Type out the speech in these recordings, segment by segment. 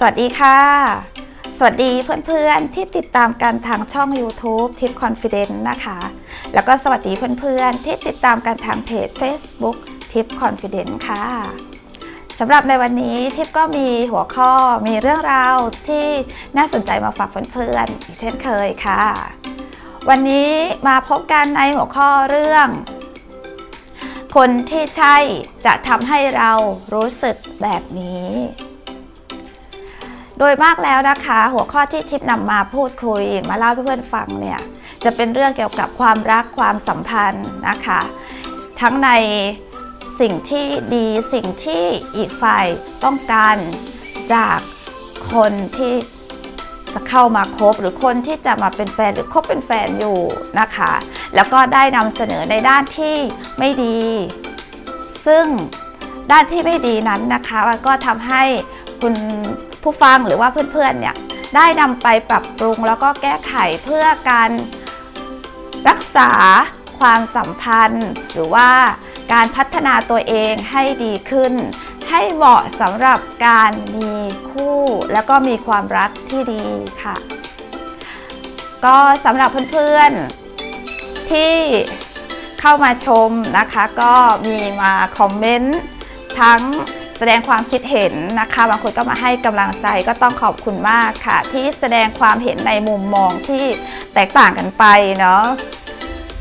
สวัสดีค่ะ สวัสดีเพื่อนๆที่ติดตามกันทางช่อง YouTube Tip Confident นะคะ แล้วก็สวัสดีเพื่อนๆที่ติดตามกันทางเพจ Facebook Tip Confident ค่ะสำหรับในวันนี้ทิปก็มีหัวข้อมีเรื่องราวที่น่าสนใจมาฝากเพื่อนๆอีกเช่นเคยค่ะ วันนี้มาพบกันในหัวข้อเรื่อง คนที่ใช่จะทำให้เรารู้สึกแบบนี้ โดยมากแล้วนะคะ หัวข้อที่ทิปนำมาพูดคุย มาเล่าให้เพื่อนๆฟังเนี่ยจะเป็นเรื่องเกี่ยวกับความรักความสัมพันธ์นะคะ ทั้งในสิ่งที่ดีสิ่งที่อีกฝ่ายต้องการจากคนที่จะเข้ามาคบหรือคนที่จะมาเป็นแฟนหรือคบเป็นแฟนอยู่นะคะ แล้วก็ได้นำเสนอในด้านที่ไม่ดี ซึ่งด้านที่ไม่ดีนั้นนะคะ ก็ทำให้คุณ ผู้ฟังหรือว่าเพื่อนๆเนี่ยได้นำไปปรับปรุงแล้วก็แก้ไขเพื่อการรักษาความสัมพันธ์ หรือว่าการพัฒนาตัวเองให้ดีขึ้น ให้เหมาะสำหรับการมีคู่ แล้วก็มีความรักที่ดีค่ะ ก็สำหรับเพื่อนๆที่เข้ามาชมนะคะ ก็มีมาคอมเมนต์ทั้ง แสดงความคิดเห็นนะคะ บางคนก็มาให้กำลังใจก็ต้องขอบคุณมากค่ะ ที่แสดงความเห็นในมุมมองที่แตกต่างกันไปเนาะ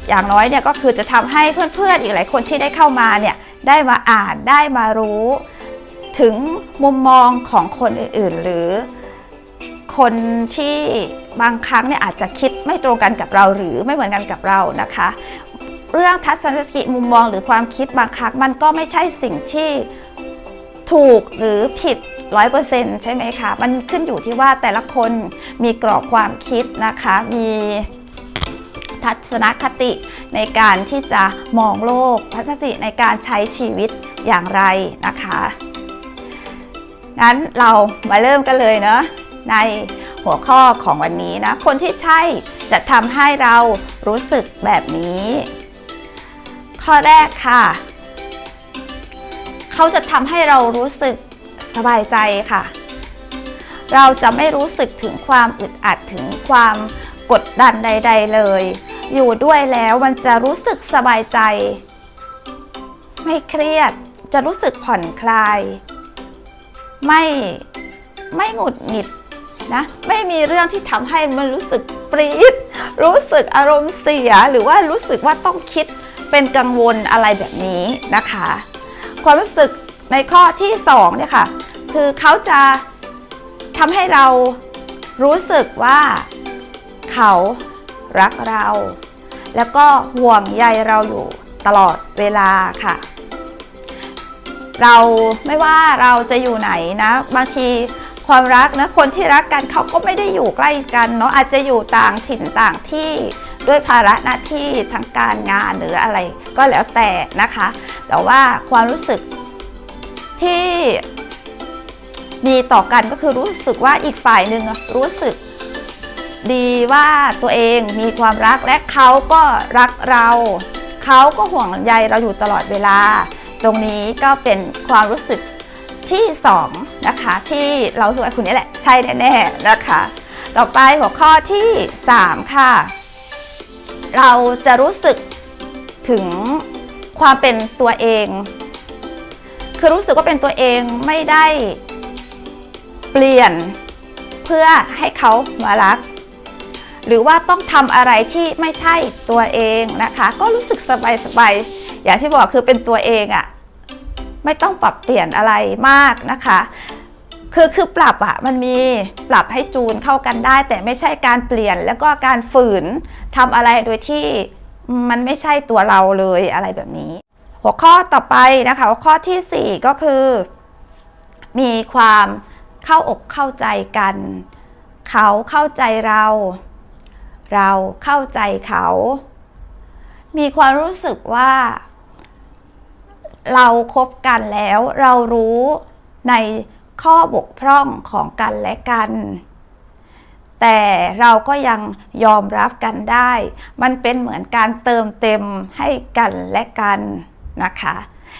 อย่างน้อยเนี่ยก็คือจะทำให้เพื่อนๆอีกหลายคนที่ได้เข้ามาเนี่ยได้มาอ่านได้มารู้ ถึงมุมมองของคนอื่นๆ หรือ คนที่บางครั้งเนี่ยอาจจะคิดไม่ตรงกันกับเราหรือไม่เหมือนกันกับเรานะคะ เรื่องทัศนคติมุมมองหรือความคิดบางครั้งมันก็ไม่ใช่สิ่งที่ ถูกหรือผิดร้อยเปอร์เซ็นต์ใช่ไหมคะ มันขึ้นอยู่ที่ว่าแต่ละคนมีกรอบความคิดนะคะ มีทัศนคติในการที่จะมองโลกทัศนคติในการใช้ชีวิตอย่างไรนะคะ งั้นเรามาเริ่มกันเลยเนาะในหัวข้อของวันนี้นะ คนที่ใช่จะทำให้เรารู้สึกแบบนี้ ข้อแรกค่ะ เขาจะทำให้เรารู้สึกสบายใจค่ะ เราจะไม่รู้สึกถึงความอึดอัดถึงความกดดันใด ๆ เลย อยู่ด้วยแล้วมันจะรู้สึกสบายใจ ไม่เครียดจะรู้สึกผ่อนคลาย ไม่ไม่หงุดหงิดนะไม่มีเรื่องที่ทำให้มันรู้สึกปรี๊ดรู้สึกอารมณ์เสียหรือว่ารู้สึกว่าต้องคิดเป็นกังวลอะไรแบบนี้นะคะ ความรู้สึกในข้อที่2เนี่ยค่ะคือเขาจะทำให้เรารู้สึกว่าเขารักเรา แล้วก็ห่วงใยเราอยู่ตลอดเวลาค่ะ เราไม่ว่าเราจะอยู่ไหนนะ บางทีความรักนะคนที่รักกันเขาก็ไม่ได้อยู่ใกล้กันเนาะอาจจะอยู่ต่างถิ่นต่างที่ ด้วยภาระหน้าที่ทางการงานหรืออะไรก็แล้วแต่นะคะ แต่ว่าความรู้สึกที่มีต่อกันก็คือรู้สึกว่าอีกฝ่ายหนึ่งรู้สึกดีว่าตัวเองมีความรักและเขาก็รักเราเขาก็ห่วงใยเราอยู่ตลอดเวลา ตรงนี้ก็เป็นความรู้สึกที่2นะคะที่เราสวยคุณนี่แหละ ใช่แน่ๆนะคะ ต่อไปหัวข้อที่ 3 ค่ะ เราจะรู้สึกถึงความเป็นตัวเอง คือรู้สึกว่าเป็นตัวเองไม่ได้เปลี่ยนเพื่อให้เขามารัก หรือว่าต้องทำอะไรที่ไม่ใช่ตัวเองนะคะ ก็รู้สึกสบายๆอย่างที่บอกคือเป็นตัวเองอะ่ะไม่ต้องปรับเปลี่ยนอะไรมากนะคะ คือคือปรับอะมันมีปรับให้จูนเข้ากันได้ แต่ไม่ใช่การเปลี่ยนแล้วก็การฝืนทำอะไรโดยที่มันไม่ใช่ตัวเราเลยอะไรแบบนี้ หัวข้อต่อไปนะคะหัวข้อทีสี่4 ก็คือ มีความเข้าอกเข้าใจกัน เขาเข้าใจเรา เราเข้าใจเขา มีความรู้สึกว่า เราครบกันแล้ว เรารู้ใน ข้อบกพร่องของกันและกัน แต่เราก็ยังยอมรับกันได้ มันเป็นเหมือนการเติมเต็มให้กันและกันนะคะ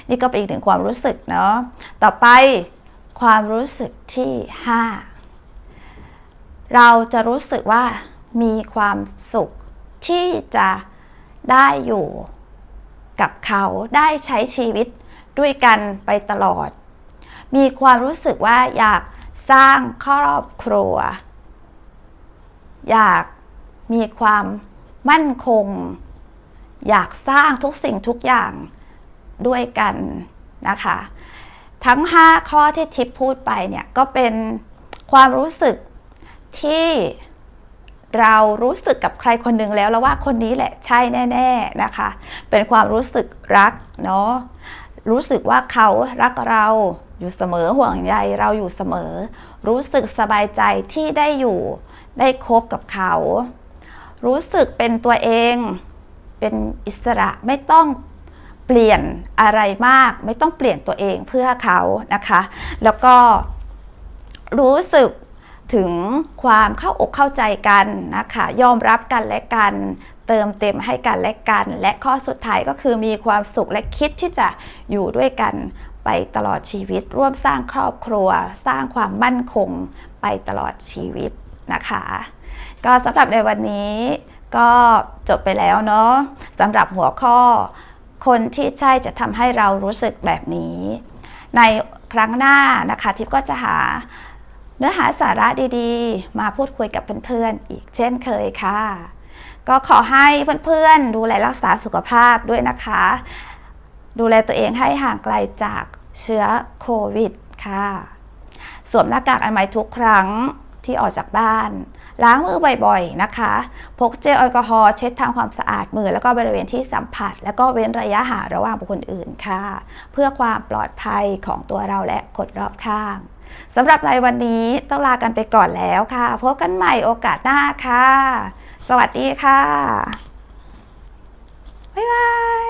นี่ก็เป็นอีกหนึ่งความรู้สึกเนาะต่อไปความรู้สึกที่ 5 เราจะรู้สึกว่ามีความสุขที่จะได้อยู่กับเขาได้ใช้ชีวิตด้วยกันไปตลอด มีความรู้สึกว่าอยากสร้างครอบครัว อยากมีความมั่นคง อยากสร้างทุกสิ่งทุกอย่างด้วยกันนะคะ ทั้ง 5 ข้อที่ทิปพูดไปเนี่ยก็เป็นความรู้สึกที่เรารู้สึกกับใครคนหนึ่งแล้วแล้วว่าคนนี้แหละใช่แน่ ๆนะคะ เป็นความรู้สึกรักเนาะ รู้สึกว่าเขารักเราอยู่เสมอห่วงใยเราอยู่เสมอ รู้สึกสบายใจที่ได้อยู่ได้คบกับเขา รู้สึกเป็นตัวเองเป็นอิสระไม่ต้องเปลี่ยนอะไรมาก ไม่ต้องเปลี่ยนตัวเองเพื่อเขานะคะ แล้วก็รู้สึกถึงความเข้าอกเข้าใจกันนะคะ ยอมรับกันและกัน เติมเต็มให้กันและกัน และข้อสุดท้ายก็คือมีความสุขและคิดที่จะอยู่ด้วยกันไปตลอดชีวิต ร่วมสร้างครอบครัว สร้างความมั่นคงไปตลอดชีวิตนะคะ ก็สำหรับในวันนี้ก็จบไปแล้วเนาะสำหรับหัวข้อ คนที่ใช่จะทำให้เรารู้สึกแบบนี้ ในครั้งหน้านะคะทิพย์ก็จะหาเนื้อหาสาระดีๆ มาพูดคุยกับเพื่อนๆ อีกเช่นเคยค่ะ ก็ขอให้เพื่อนๆ ดูแลรักษาสุขภาพด้วยนะคะ ดูแลตัวเองให้ห่างไกลจากเชื้อโควิดค่ะ สวมหน้ากากอนามัยทุกครั้งที่ออกจากบ้าน ล้างมือบ่อยๆนะคะ พกเจลแอลกอฮอล์เช็ดทำความสะอาดมือ แล้วก็บริเวณที่สัมผัส แล้วก็เว้นระยะห่างระหว่างบุคคลอื่นค่ะ เพื่อความปลอดภัยของตัวเราและคนรอบข้างสำหรับในวันนี้ต้องลากันไปก่อนแล้วค่ะ พบกันใหม่โอกาสหน้าค่ะ สวัสดีค่ะ บ๊ายบาย